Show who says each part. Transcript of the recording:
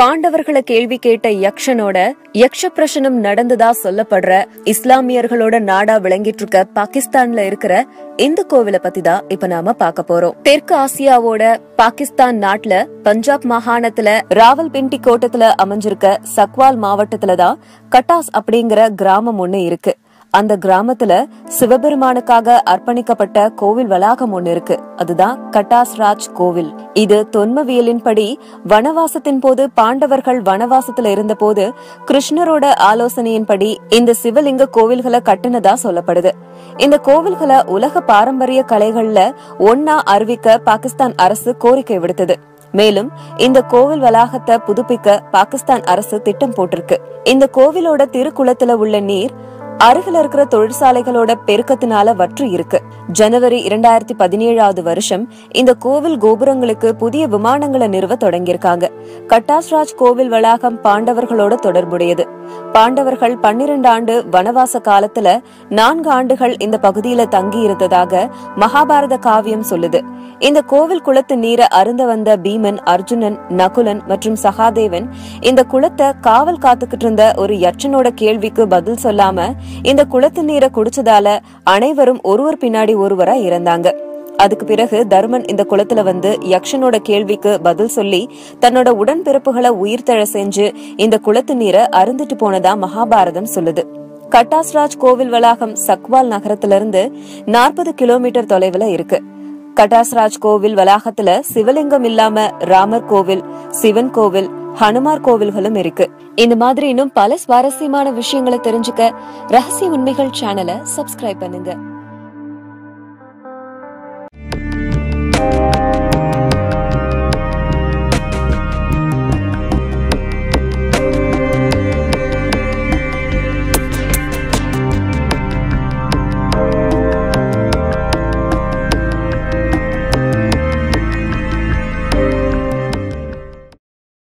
Speaker 1: பாண்டவர்களை கேள்வி கேட்ட யக்ஷனோட யக்ஷ பிரசனம் நடந்ததா சொல்லப்படுற இஸ்லாமியர்களோட நாடா விளங்கிட்டு இருக்க பாகிஸ்தான்ல இருக்கிற இந்த கோவிலை பத்தி தான் இப்ப நாம பார்க்க போறோம். தெற்கு ஆசியாவோட பாகிஸ்தான் நாட்டுல பஞ்சாப் மாகாணத்துல ராவல்பிண்டி கோட்டத்துல அமைஞ்சிருக்க சக்வால் மாவட்டத்துல தான் கட்டாஸ் அப்படிங்கிற கிராமம் ஒண்ணு இருக்கு. அந்த கிராமத்துல சிவபெருமானுக்காக அர்ப்பணிக்கப்பட்ட கோவில் வளாகம் ஒண்ணு இருக்கு. அதுதான் கட்டாஸ்ராஜ் கோவில். இது தொன்மவியலின்படி வனவாசத்தின் போது பாண்டவர்கள் வனவாசத்துல இருந்தபோது கிருஷ்ணரோட ஆலோசனையின்படி இந்த சிவலிங்க கோவில்களை கட்டுனதா சொல்லப்படுது. இந்த கோவில்களை உலக பாரம்பரிய கலைகள்ல ஒன்னா அறிவிக்க பாகிஸ்தான் அரசு கோரிக்கை விடுத்தது. மேலும் இந்த கோவில் வளாகத்தை புதுப்பிக்க பாகிஸ்தான் அரசு திட்டம் போட்டிருக்கு. இந்த கோவிலோட திருக்குளத்துல உள்ள நீர் அருகில் இருக்கிற தொழிற்சாலைகளோட பெருக்கத்தினால வற்று இருக்கு. ஜனவரி இரண்டாயிரத்தி பதினேழாவது வருஷம் இந்த கோவில் கோபுரங்களுக்கு புதிய விமானங்களை நிறுவ தொடங்கியிருக்காங்க. கட்டாஸ்ராஜ் கோவில் வளாகம் பாண்டவர்களோட தொடர்புடையது. பாண்டவர்கள் பன்னிரண்டு ஆண்டு வனவாச காலத்துல நான்கு ஆண்டுகள் இந்த பகுதியில தங்கி இருந்ததாக மகாபாரத காவியம் சொல்லுது. இந்த கோவில் குளத்து நீரை அருந்த வந்த பீமன் அர்ஜுனன் நகுலன் மற்றும் சகாதேவன் இந்த குளத்தை காவல் காத்துக்கிட்டு இருந்த ஒரு யட்சனோட கேள்விக்கு பதில் சொல்லாம இந்த குளத்து நீரை குடிச்சதால அனைவரும் ஒருவர் பின்னாடி ஒருவரா இறந்தாங்க. அதுக்கு பிறகு தர்மன் இந்த குளத்துல வந்து யக்ஷனோட கேள்விக்கு பதில் சொல்லி தன்னோட உடன்பிறப்புகளை உயிர்த்தெழ செஞ்சு இந்த குளத்து நீரை அருந்துட்டு போனதா மகாபாரதம் சொல்லுது. கட்டாஸ்ராஜ் கோவில் வளாகம் சக்வால் நகரத்திலிருந்து நாற்பது கிலோமீட்டர் தொலைவுல இருக்கு. கட்டாஸ்ராஜ் கோவில் வளாகத்துல சிவலிங்கம் இல்லாம ராமர் கோவில் சிவன் கோவில் ஹனுமார் கோவில்களும் இருக்கு. இந்த மாதிரி இன்னும் பல சுவாரஸ்யமான விஷயங்களை தெரிஞ்சுக்க ரகசிய உண்மைகள் சேனலை சப்ஸ்கிரைப் பண்ணுங்க.